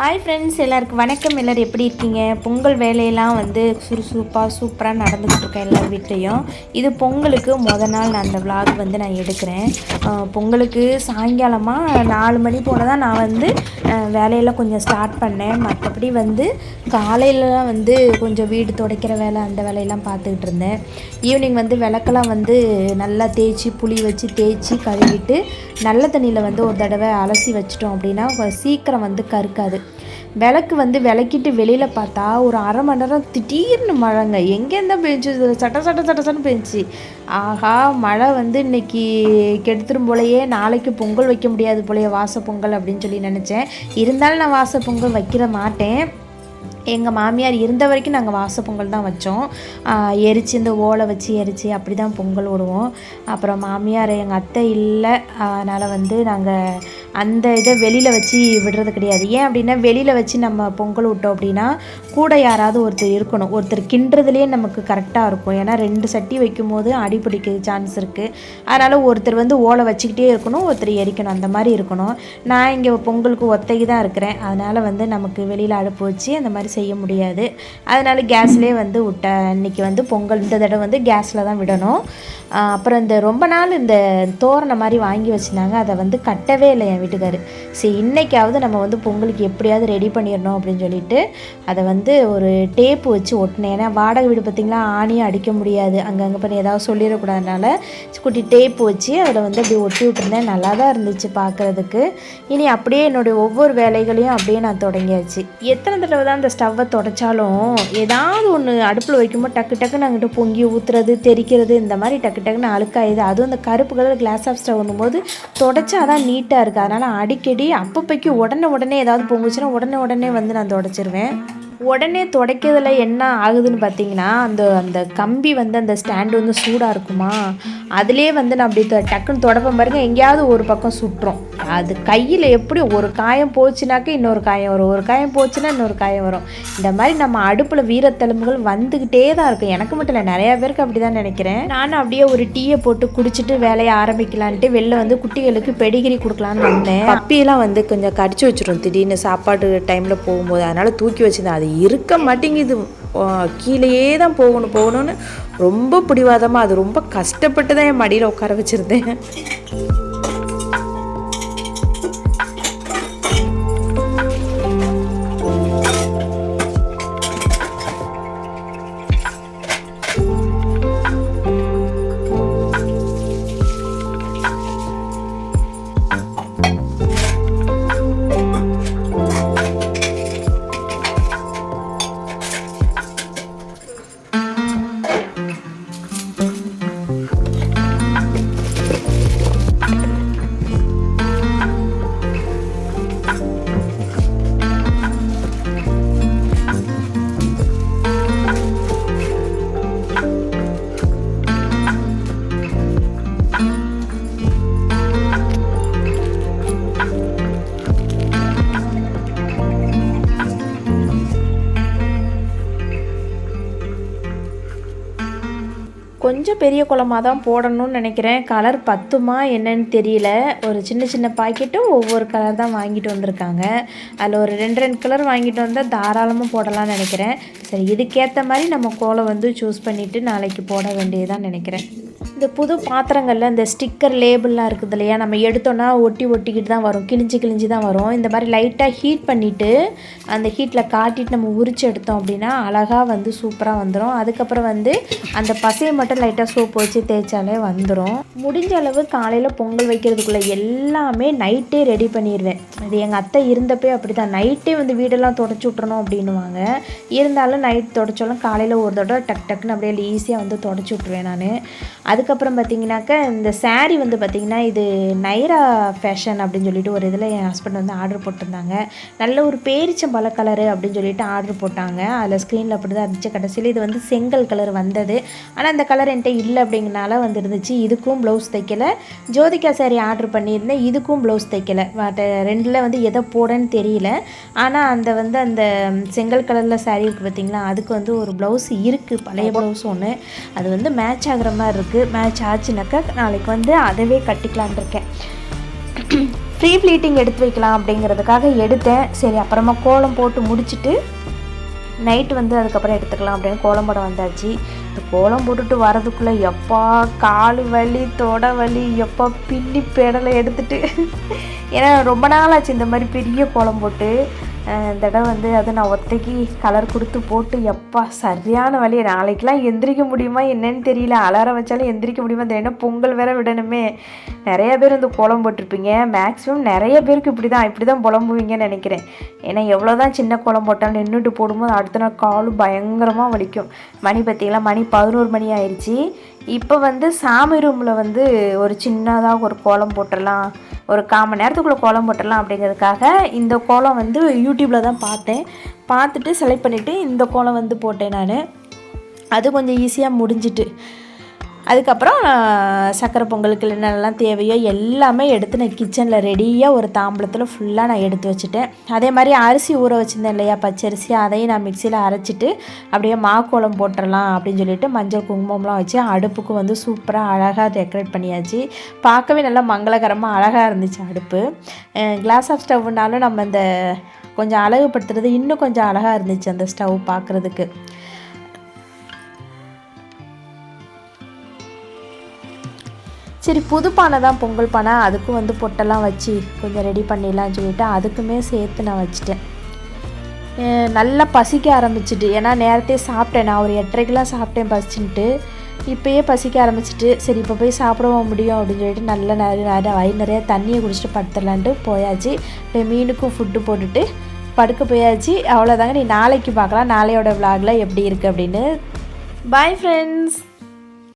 Hi friends எல்லாருக்கும் வணக்கம். எல்லோரும் எப்படி இருக்கீங்க? பொங்கல் வேலையெல்லாம் வந்து சுறுசுறுப்பாக சூப்பராக நடந்துக்கிட்டு இருக்கேன் எல்லார் வீட்லேயும். இது பொங்கலுக்கு முத நாள் நான் அந்த vlog வந்து நான் எடுக்கிறேன். பொங்கலுக்கு சாயங்காலமாக நாலு மணி போல் தான் நான் வந்து வேலையெல்லாம் கொஞ்சம் ஸ்டார்ட் பண்ணேன். மற்றபடி வந்து காலையிலலாம் வந்து கொஞ்சம் வீடு துடைக்கிற வேலை அந்த வேலையெல்லாம் பார்த்துக்கிட்டு இருந்தேன். ஈவினிங் வந்து விளக்கெல்லாம் வந்து நல்லா தேய்ச்சி புளி வச்சு தேய்ச்சி கழுவிட்டு நல்ல தண்ணியில் வந்து ஒரு தடவை அலசி வச்சிட்டோம் அப்படின்னா சீக்கிரம் வந்து கருக்காது. விளக்கு வந்து விளக்கிட்டு வெளியில் பார்த்தா ஒரு அரை மணி நேரம் திடீர்னு மழைங்க. எங்கேருந்தா பெஞ்சுது? சட்ட சட்ட சட்ட சட்ட பெஞ்சிச்சு. ஆஹா மழை வந்து இன்னைக்கு கெடுத்துரும் போலயே. நாளைக்கு பொங்கல் வைக்க முடியாது போலயே வாச பொங்கல் அப்படின்னு சொல்லி நினச்சேன். இருந்தாலும் நான் வாச பொங்கல் வைக்கிற மாட்டேன். எங்கள் மாமியார் இருந்த வரைக்கும் நாங்கள் வாச பொங்கல் தான் வச்சோம். எரிச்சு இந்த ஓலை வச்சு எரிச்சு அப்படி தான் பொங்கல் விடுவோம் அப்புறம் மாமியார் எங்கள் அத்தை இல்லை. அதனால் வந்து நாங்கள் அந்த இதை வெளியில் வச்சு விடுறது கிடையாது. ஏன் அப்படின்னா வெளியில் வச்சு நம்ம பொங்கல் விட்டோம் அப்படின்னா கூட யாராவது ஒருத்தர் இருக்கணும். ஒருத்தர் கிண்டுறதுலேயே நமக்கு கரெக்டாக இருக்கும். ஏன்னா ரெண்டு சட்டி வைக்கும்போது அடிப்பிடிக்க சான்ஸ் இருக்குது அதனால் ஒருத்தர் வந்து ஓலை வச்சுக்கிட்டே இருக்கணும் ஒருத்தர் எரிக்கணும். அந்த மாதிரி இருக்கணும். நான் இங்கே பொங்கலுக்கு ஒத்தைக்கு தான் இருக்கிறேன். அதனால் வந்து நமக்கு வெளியில் அடுப்பு வச்சு அந்த மாதிரி செய்ய முடியாது. அதனால் கேஸ்லேயே வந்து விட்ட இன்றைக்கி வந்து பொங்கல் இந்த தடவை வந்து கேஸில் தான் விடணும். அப்புறம் இந்த ரொம்ப நாள் இந்த தோரணை மாதிரி வாங்கி வச்சுருந்தாங்க. அதை வந்து கட்டவே இல்லை என் வீட்டுக்காரு. சரி இன்றைக்காவது நம்ம வந்து பொங்கலுக்கு எப்படியாவது ரெடி பண்ணிடணும் அப்படின்னு சொல்லிட்டு அதை வந்து ஒரு டேப்பு வச்சு ஒட்டினேன். ஏன்னா வாடகை வீடு பார்த்திங்களா? ஆணியும் அடிக்க முடியாது. அங்கங்கே பண்ணி ஏதாவது சொல்லிடக்கூடாதுனால குட்டி டேப்பு வச்சு அதில் வந்து அப்படி ஒட்டி விட்டுருந்தேன். நல்லா தான் இருந்துச்சு பார்க்குறதுக்கு. இனி அப்படியே என்னுடைய ஒவ்வொரு வேலைகளையும் அப்படியே நான் தொடங்கியாச்சு. எத்தனை தடவை தான் அந்த ஸ்டவ்வை தொடச்சாலும் ஏதாவது ஒன்று அடுப்பில் வைக்கும்போது டக்கு டக்குன்னு அங்கிட்ட பொங்கி ஊற்றுறது தெரிக்கிறது இந்த மாதிரி டக்கு டக்குன்னு அழுக்காயுது. அதுவும் அந்த கருப்பு கலர் கிளாஸ் ஆஃப் ஸ்டவ் போது தொடச்சா தான் நீட்டாக இருக்குது அதனால் அடிக்கடி அப்பப்போக்கு உடனே உடனே ஏதாவது பொங்குச்சுன்னா உடனே உடனே வந்து நான் தொடச்சிருவேன். உடனே துடைக்கிறதுல என்ன ஆகுதுன்னு பார்த்தீங்கன்னா அந்த அந்த கம்பி வந்து அந்த ஸ்டாண்டு வந்து சூடாக இருக்குமா? அதுலேயே வந்து நான் அப்படி டக்குன்னு தொடப்பம் பாருங்க. எங்கேயாவது ஒரு பக்கம் சுட்டுரும். அது கையில் எப்படி ஒரு காயம் போச்சுனாக்க இன்னொரு காயம் வரும். ஒரு காயம் போச்சுன்னா இன்னொரு காயம் வரும். இந்த மாதிரி நம்ம அடுப்பில் வீரத்தெலும்புகள் வந்துக்கிட்டே தான் இருக்கும். எனக்கு மட்டும் இல்லை நிறையா பேருக்கு அப்படி தான் நினைக்கிறேன். நானும் அப்படியே ஒரு டீயை போட்டு குடிச்சிட்டு வேலையை ஆரம்பிக்கலான்ட்டு வெளில வந்து குட்டிகளுக்கு பெடிகிரி கொடுக்கலான்னு வந்தேன். பப்பியெல்லாம் வந்து கொஞ்சம் கடிச்சு வச்சிடும் திடீர்னு சாப்பாடு டைமில் போகும்போது. அதனால் தூக்கி வச்சிருந்தேன். அது இருக்க மாட்டேங்குது. கீழேயே தான் போகணும் போகணும்னு ரொம்ப பிடிவாதமாக அது ரொம்ப கஷ்டப்பட்டு தான் என் மடியில் உட்கார வச்சுருந்தேன். கொஞ்சம் பெரிய குளமாக தான் போடணும்னு நினைக்கிறேன். கலர் பத்துமா என்னன்னு தெரியல. ஒரு சின்ன சின்ன பாக்கெட்டும் ஒவ்வொரு கலர் தான் வாங்கிட்டு வந்திருக்காங்க. அதில் ஒரு ரெண்டு ரெண்டு கலர் வாங்கிட்டு வந்தால் தாராளமாக போடலாம்னு நினைக்கிறேன். சரி இதுக்கேற்ற மாதிரி நம்ம கோலம் வந்து சூஸ் பண்ணிவிட்டு நாளைக்கு போட வேண்டியதான் நினைக்கிறேன். இந்த புது பாத்திரங்களில் இந்த ஸ்டிக்கர் லேபிள்லாம் இருக்குது இல்லையா நம்ம எடுத்தோன்னா ஒட்டி ஒட்டிக்கிட்டு தான் வரும் கிழிஞ்சு கிழிஞ்சு தான் வரும். இந்த மாதிரி லைட்டாக ஹீட் பண்ணிவிட்டு அந்த ஹீட்டில் காட்டிட்டு நம்ம உரிச்சு எடுத்தோம் அப்படின்னா அழகாக வந்து சூப்பராக வந்துடும் அதுக்கப்புறம் வந்து அந்த பசையை மட்டும் லைட்டாக சோப்பு வச்சு தேய்ச்சாலே வந்துடும் முடிஞ்ச அளவு காலையில் பொங்கல் வைக்கிறதுக்குள்ளே எல்லாமே நைட்டே ரெடி பண்ணிடுவேன் இது எங்கள் அத்தை இருந்தப்போ அப்படி தான் நைட்டே வந்து வீடெல்லாம் தொடச்சி விட்றணும் அப்படின்னுவாங்க. இருந்தாலும் நைட் தொடச்சாலும் காலையில் ஒரு தடவை டக் டக்குன்னு அப்படியே ஈஸியாக வந்து தொடச்சி விட்ருவேன் நான். அதுக்கப்புறம் பார்த்தீங்கன்னாக்கா இந்த saree வந்து பார்த்திங்கன்னா இது நைரா ஃபேஷன் அப்படின்னு சொல்லிட்டு ஒரு இதில் என் ஹஸ்பண்ட் வந்து ஆர்டர் போட்டிருந்தாங்க. நல்ல ஒரு பேரிச்சம்பழ கலரு அப்படின்னு சொல்லிட்டு ஆர்டர் போட்டாங்க. அதில் ஸ்க்ரீனில் அப்படி தான் இருந்துச்சு. கடைசியில் இது வந்து செங்கல் கலர் வந்தது. ஆனால் அந்த கலர் என்கிட்ட இல்லை அப்படிங்கனால வந்து இருந்துச்சு இதுக்கும் ப்ளவுஸ் தைக்கல. ஜோதிகா saree ஆர்டர் பண்ணியிருந்தேன். இதுக்கும் ப்ளவுஸ் தைக்கல. பட் ரெண்டில் வந்து எதை போடன்னு தெரியல. ஆனால் அந்த வந்து அந்த செங்கல் கலரில் saree இருக்குது பார்த்தீங்களா அதுக்கு வந்து ஒரு ப்ளவுஸ் இருக்குது பழைய ப்ளவுஸ் ஒன்று அது வந்து மேட்ச் ஆகுற மாதிரி இருக்குது மேட்ச் ஆச்சுனாக்கா நாளைக்கு வந்து அதவே கட்டிக்கலான் இருக்கேன். ஃப்ரீ ஃப்ளீட்டிங் எடுத்து வைக்கலாம் அப்படிங்கிறதுக்காக எடுத்தேன். சரி அப்புறமா கோலம் போட்டு முடிச்சுட்டு நைட்டு வந்து அதுக்கப்புறம் எடுத்துக்கலாம் அப்படின்னு கோலம் போட வந்தாச்சு. இந்த கோலம் போட்டுட்டு வரதுக்குள்ளே எப்பா கால் வலி தொட வலி எப்பா பின்னி பெடலை எடுத்துட்டு. ஏன்னா ரொம்ப நாள் ஆச்சு இந்த மாதிரி பெரிய கோலம் போட்டு. தடவை வந்து அது நான் ஒத்தைக்கு கலர் கொடுத்து போட்டு எப்பா சரியான வழியை நாளைக்கெலாம் எந்திரிக்க முடியுமா என்னன்னு தெரியல. அலாரம் வச்சாலும் எந்திரிக்க முடியுமா தெரியல. பொங்கல் வேற விடணுமே. நிறைய பேர் வந்து கோலம் போட்டிருப்பீங்க. மேக்ஸிமம் நிறைய பேருக்கு இப்படி தான் இப்படி தான் புலம்புவீங்கன்னு நினைக்கிறேன். ஏன்னா எவ்வளோ தான் சின்ன கோலம் போட்டாலும் நின்றுட்டு போடும்போது அடுத்த நாள் காலும் பயங்கரமாக வலிக்கும். மணி பார்த்திங்களா மணி பதினோரு மணி ஆயிடுச்சு இப்போ வந்து சாமி ரூமில் வந்து ஒரு சின்னதாக ஒரு கோலம் போட்டுடலாம். ஒரு கால் மணி நேரத்துக்குள்ளே கோலம் போட்டுடலாம் அப்படிங்கிறதுக்காக இந்த கோலம் வந்து யூடியூப்பில் தான் பார்த்தேன். பார்த்துட்டு செலக்ட் பண்ணிவிட்டு இந்த கோலம் வந்து போட்டேன் நான். அது கொஞ்சம் ஈஸியாக முடிஞ்சிட்டு. அதுக்கப்புறம் சக்கரை பொங்கலுக்கு என்னென்னலாம் தேவையோ எல்லாமே எடுத்து நான் கிச்சனில் ரெடியாக ஒரு தாம்பளத்தில் ஃபுல்லாக நான் எடுத்து வச்சுட்டேன். அதே மாதிரி அரிசி ஊற வச்சுருந்தேன் இல்லையா பச்சரிசி அதையும் நான் மிக்சியில் அரைச்சிட்டு அப்படியே மாக்கோலம் போட்டுடலாம் அப்படின்னு சொல்லிட்டு மஞ்சள் குங்குமம்லாம் வச்சு அடுப்புக்கு வந்து சூப்பராக அழகாக டெக்கரேட் பண்ணியாச்சு. பார்க்கவே நல்லா மங்களகரமாக அழகாக இருந்துச்சு அடுப்பு. கிளாஸ் ஆஃப் ஸ்டவ்னாலும் நம்ம இந்த கொஞ்சம் அழகுபடுத்துறது இன்னும் கொஞ்சம் அழகாக இருந்துச்சு அந்த ஸ்டவ் பார்க்குறதுக்கு. சரி புது பானை தான் பொங்கல் பானை. அதுக்கும் வந்து பொட்டெல்லாம் வச்சு கொஞ்சம் ரெடி பண்ணிடலாம்னு சொல்லிட்டு அதுக்குமே சேர்த்து நான் வச்சுட்டேன். நல்லா பசிக்க ஆரம்பிச்சிட்டு ஏன்னா நேரத்தே சாப்பிட்டேன். நான் ஒரு எட்டரைக்கெலாம் சாப்பிட்டேன் பசிச்சுன்ட்டு. இப்போயே பசிக்க ஆரம்பிச்சிட்டு சரி இப்போ போய் சாப்பிடவும் முடியும் அப்படின்னு சொல்லிட்டு நல்லா நிறைய நிறைய வயிறு நிறைய தண்ணியை குடிச்சிட்டு படுத்துடலான்ட்டு போயாச்சு. இப்போ மீனுக்கும் ஃபுட்டு போட்டுட்டு படுக்க போயாச்சு. அவ்வளோதாங்க நீ நாளைக்கு பார்க்கலாம். நாளையோட விலாகில் எப்படி இருக்குது அப்படின்னு. Bye friends